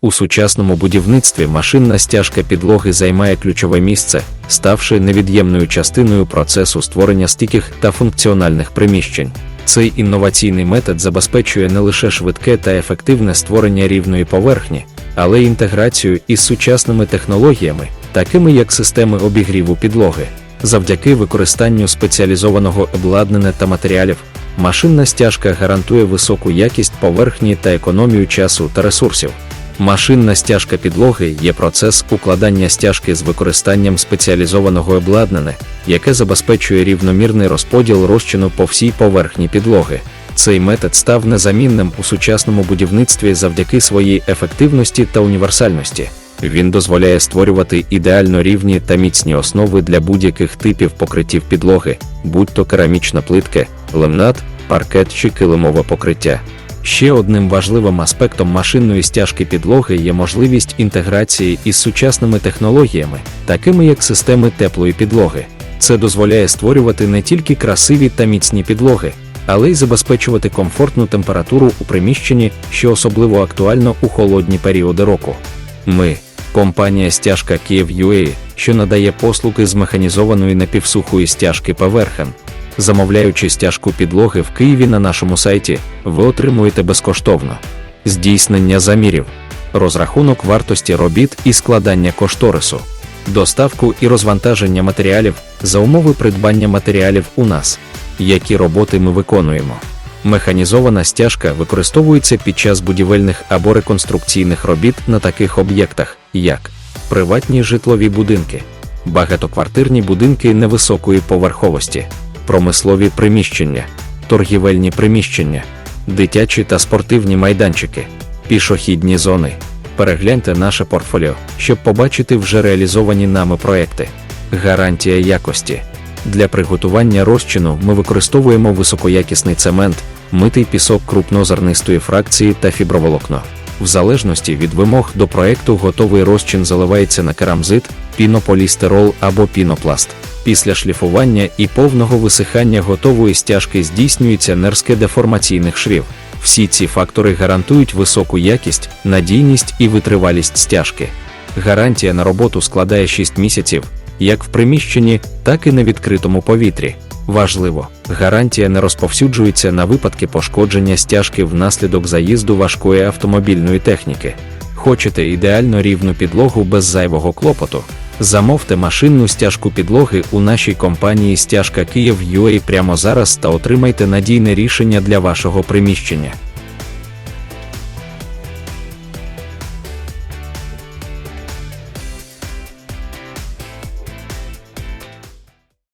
У сучасному будівництві машинна стяжка підлоги займає ключове місце, ставши невід'ємною частиною процесу створення стійких та функціональних приміщень. Цей інноваційний метод забезпечує не лише швидке та ефективне створення рівної поверхні, але й інтеграцію із сучасними технологіями, такими як системи обігріву підлоги. Завдяки використанню спеціалізованого обладнання та матеріалів, машинна стяжка гарантує високу якість поверхні та економію часу та ресурсів. Машинна стяжка підлоги є процес укладання стяжки з використанням спеціалізованого обладнання, яке забезпечує рівномірний розподіл розчину по всій поверхні підлоги. Цей метод став незамінним у сучасному будівництві завдяки своїй ефективності та універсальності. Він дозволяє створювати ідеально рівні та міцні основи для будь-яких типів покриттів підлоги, будь-то керамічна плитка, ламнат, паркет чи килимове покриття. Ще одним важливим аспектом машинної стяжки підлоги є можливість інтеграції із сучасними технологіями, такими як системи теплої підлоги. Це дозволяє створювати не тільки красиві та міцні підлоги, але й забезпечувати комфортну температуру у приміщенні, що особливо актуально у холодні періоди року. Ми, компанія стяжка Kiev.ua, що надає послуги з механізованої напівсухої стяжки поверхен. Замовляючи стяжку підлоги в Києві на нашому сайті, ви отримуєте безкоштовно здійснення замірів, розрахунок вартості робіт і складання кошторису, доставку і розвантаження матеріалів за умови придбання матеріалів у нас, які роботи ми виконуємо. Механізована стяжка використовується під час будівельних або реконструкційних робіт на таких об'єктах, як приватні житлові будинки, багатоквартирні будинки невисокої поверховості промислові приміщення, торгівельні приміщення, дитячі та спортивні майданчики, пішохідні зони. Перегляньте наше портфоліо, щоб побачити вже реалізовані нами проекти. Гарантія якості. Для приготування розчину ми використовуємо високоякісний цемент, митий пісок крупнозернистої фракції та фіброволокно. В залежності від вимог до проекту готовий розчин заливається на керамзит, пінополістирол або пінопласт. Після шліфування і повного висихання готової стяжки здійснюється нерзке деформаційних швів. Всі ці фактори гарантують високу якість, надійність і витривалість стяжки. Гарантія на роботу складає 6 місяців, як в приміщенні, так і на відкритому повітрі. Важливо, гарантія не розповсюджується на випадки пошкодження стяжки внаслідок заїзду важкої автомобільної техніки. Хочете ідеально рівну підлогу без зайвого клопоту? Замовте машинну стяжку підлоги у нашій компанії Стяжка Київ.UA прямо зараз та отримайте надійне рішення для вашого приміщення.